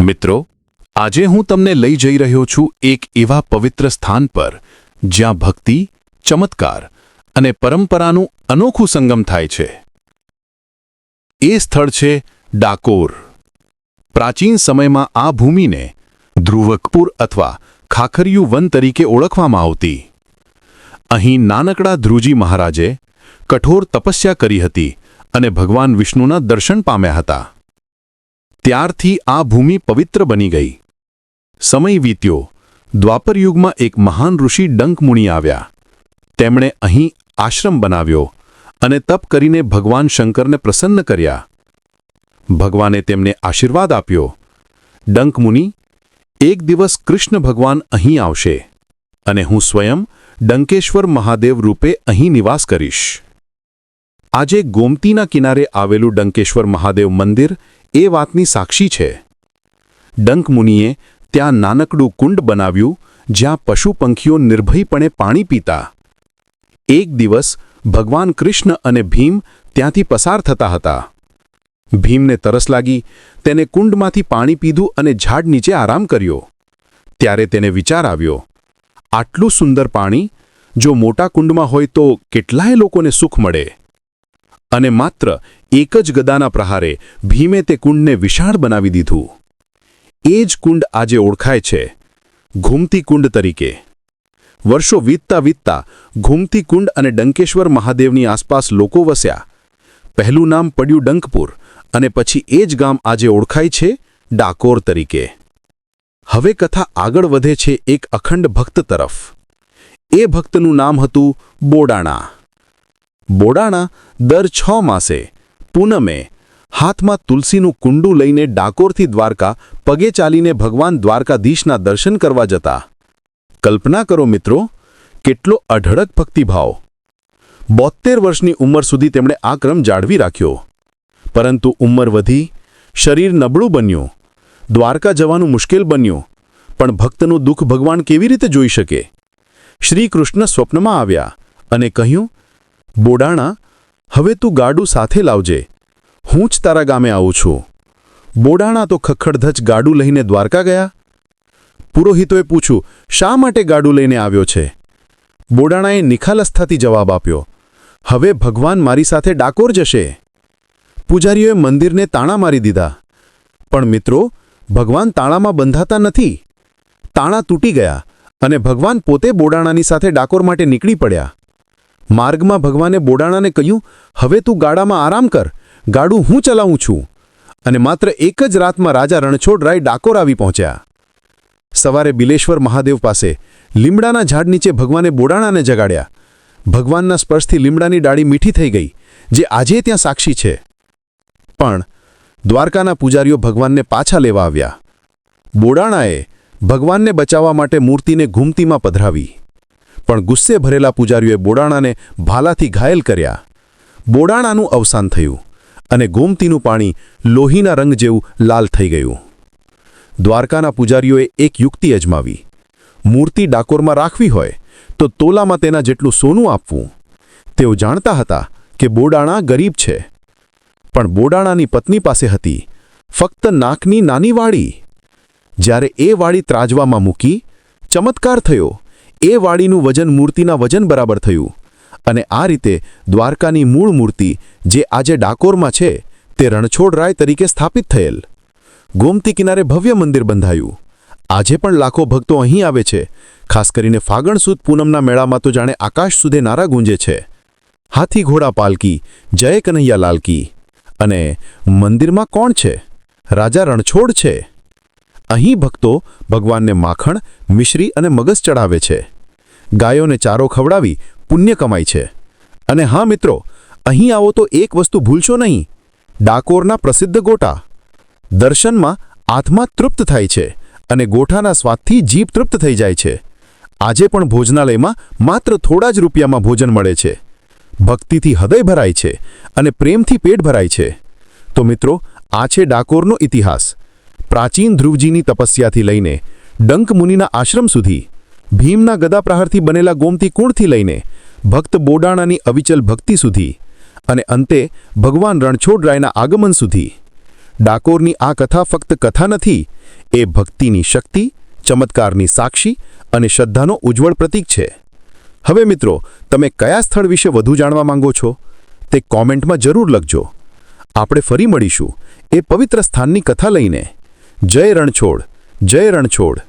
મિત્રો, આજે હું તમને લઈ જઈ રહ્યો છું એક એવા પવિત્ર સ્થાન પર જ્યાં ભક્તિ, ચમત્કાર અને પરંપરાનું અનોખું સંગમ થાય છે. એ સ્થળ છે ડાકોર. પ્રાચીન સમયમાં આ ભૂમિને ધ્રુવકપુર અથવા ખાખરિયું વન તરીકે ઓળખવામાં આવતી. અહીં નાનકડા ધ્રુજી મહારાજે કઠોર તપસ્યા કરી હતી અને ભગવાન વિષ્ણુના દર્શન પામ્યા હતા. ત્યારથી આ ભૂમિ પવિત્ર બની ગઈ. સમય વીત્યો. દ્વાપરયુગમાં એક મહાન ઋષિ ડંકમુનિ આવ્યા. તેમણે અહીં આશ્રમ બનાવ્યો અને તપ કરીને ભગવાન શંકરને પ્રસન્ન કર્યા. ભગવાને તેમને આશીર્વાદ આપ્યો. ડંકમુનિ, એક દિવસ કૃષ્ણ ભગવાન અહીં આવશે અને હું સ્વયં ડંકેશ્વર મહાદેવ રૂપે અહીં નિવાસ કરીશ. આજે ગોમતીના કિનારે આવેલું ડંકેશ્વર મહાદેવ મંદિર એ વાતની સાક્ષી છે. ડંકમુનિએ ત્યાં નાનકડું કુંડ બનાવ્યું, જ્યાં પશુ પંખીઓ નિર્ભયપણે પાણી પીતા. એક દિવસ ભગવાન કૃષ્ણ અને ભીમ ત્યાંથી પસાર થતા હતા. ભીમને તરસ લાગી, તેને કુંડમાંથી પાણી પીધું અને ઝાડ નીચે આરામ કર્યો. ત્યારે તેને વિચાર આવ્યો, આટલું સુંદર પાણી, જો મોટા કુંડમાં હોય તો કેટલાય લોકોને સુખ મળે. અને માત્ર એક જ ગદાના પ્રહારે ભીમે તે કુંડને વિશાળ બનાવી દીધું. એ જ કુંડ આજે ઓળખાય છે ઘૂમતી કુંડ તરીકે. વર્ષો વીતતા વીતતા ઘૂમતી કુંડ અને ડંકેશ્વર મહાદેવની આસપાસ લોકો વસ્યા. પહેલું નામ પડ્યું ડંકપુર અને પછી એ જ ગામ આજે ઓળખાય છે ડાકોર તરીકે. હવે કથા આગળ વધે છે એક અખંડ ભક્ત તરફ. એ ભક્તનું નામ હતું બોડાણા. બોડાણા દર છ માસે પૂનમે હાથમાં તુલસીનું કુંડું લઈને ડાકોરથી દ્વારકા પગે ચાલીને ભગવાન દ્વારકાધીશના દર્શન કરવા જતા. કલ્પના કરો મિત્રો, કેટલો અઢળક ભક્તિભાવ. બોતેર વર્ષની ઉંમર સુધી તેમણે આ ક્રમ જાળવી રાખ્યો. પરંતુ ઉંમર વધી, શરીર નબળું બન્યું. દ્વારકા જવાનું મુશ્કેલ બન્યું, પણ ભક્તનું દુઃખ ભગવાન કેવી રીતે જોઈ શકે? શ્રી કૃષ્ણ સ્વપ્નમાં આવ્યા અને કહ્યું, બોડાણા હવે તું ગાડું સાથે લાવજે. હું જ તારા ગામે આવું છું. બોડાણા તો ખખડધજ ગાડું લઈને દ્વારકા ગયા? પુરોહિતોએ પૂછ્યું, શા માટે ગાડું લઈને આવ્યો છે? બોડાણાએ નિખાલસ્થાથી જવાબ આપ્યો, હવે ભગવાન મારી સાથે ડાકોર જશે. પૂજારીઓએ મંદિરને તાણા મારી દીધા, પણ મિત્રો, ભગવાન તાણામાં બંધાતા નથી. તાણા તૂટી ગયા અને ભગવાન પોતે બોડાણાની સાથે ડાકોર માટે નીકળી પડ્યા. માર્ગમાં ભગવાને બોડાણાને કહ્યું, હવે તું ગાડામાં આરામ કર, ગાડું હું ચલાવું છું. અને માત્ર એક જ રાતમાં રાજા રણછોડરાય ડાકોર આવી પહોંચ્યા. સવારે બિલેશ્વર મહાદેવ પાસે લીમડાના ઝાડ નીચે ભગવાને બોડાણાને જગાડ્યા. ભગવાનના સ્પર્શથી લીમડાની ડાળી મીઠી થઈ ગઈ, જે આજે ત્યાં સાક્ષી છે. પણ દ્વારકાના પૂજારીઓ ભગવાનને પાછા લેવા આવ્યા. બોડાણાએ ભગવાનને બચાવવા માટે મૂર્તિને ઘૂમતીમાં પધરાવી. પણ ગુસ્સે ભરેલા પૂજારીઓએ બોડાણાને ભાલાથી ઘાયલ કર્યા. બોડાણાનું અવસાન થયું અને ગોમતીનું પાણી લોહીના રંગ જેવું લાલ થઈ ગયું. દ્વારકાના પૂજારીઓએ એક યુક્તિ અજમાવી. મૂર્તિ ડાકોરમાં રાખવી હોય તો તોલામાં તેના જેટલું સોનું આપવું. તેઓ જાણતા હતા કે બોડાણા ગરીબ છે. પણ બોડાણાની પત્ની પાસે હતી ફક્ત નાકની નાની વાડી જ્યારે એ વાડી ત્રાજવામાં મૂકી, ચમત્કાર થયો એ વાડીનું વજન મૂર્તિના વજન બરાબર થયું. અને આ રીતે દ્વારકાની મૂળ મૂર્તિ, જે આજે ડાકોરમાં છે, તે રણછોડરાય તરીકે સ્થાપિત થયેલ. ગોમતી કિનારે ભવ્ય મંદિર બંધાયું. આજે પણ લાખો ભક્તો અહીં આવે છે. ખાસ કરીને ફાગણ સુદ પૂનમના મેળામાં તો જાણે આકાશ સુધે નારા ગુંજે છે. હાથી ઘોડા પાલકી, જય કનૈયા લાલકી. અને મંદિરમાં કોણ છે? રાજા રણછોડ છે. અહીં ભક્તો ભગવાનને માખણ, મિશ્રી અને મગજ ચડાવે છે. ગાયોને ચારો ખવડાવી પુણ્ય કમાય છે. અને હા મિત્રો, અહીં આવો તો એક વસ્તુ ભૂલશો નહીં. ડાકોરના પ્રસિદ્ધ ગોટા. દર્શનમાં આત્મા તૃપ્ત થાય છે અને ગોઠાના સ્વાદથી જીભ તૃપ્ત થઈ જાય છે. આજે પણ ભોજનાલયમાં માત્ર થોડા જ રૂપિયામાં ભોજન મળે છે. ભક્તિથી હૃદય ભરાય છે અને પ્રેમથી પેટ ભરાય છે. તો મિત્રો, આ છે ડાકોરનો ઇતિહાસ. પ્રાચીન ધ્રુવજીની તપસ્યાથી લઈને ડંક મુનિના આશ્રમ સુધી, ભીમના ગદાપ્રહારથી બનેલા ગોમતી કુણથી લઈને ભક્ત બોડાણાની અવિચલ ભક્તિ સુધી અને અંતે ભગવાન રણછોડરાયના આગમન સુધી, ડાકોરની આ કથા ફક્ત કથા નથી, એ ભક્તિની શક્તિ, ચમત્કારની સાક્ષી અને શ્રદ્ધાનો ઉજ્જવળ પ્રતીક છે. હવે મિત્રો, તમે કયા સ્થળ વિશે વધુ જાણવા માંગો છો? તે કોમેન્ટમાં જરૂર લખજો. આપણે ફરી મળીશું એ પવિત્ર સ્થાનની કથા લઈને. જય રણછોડ જય રણછોડ.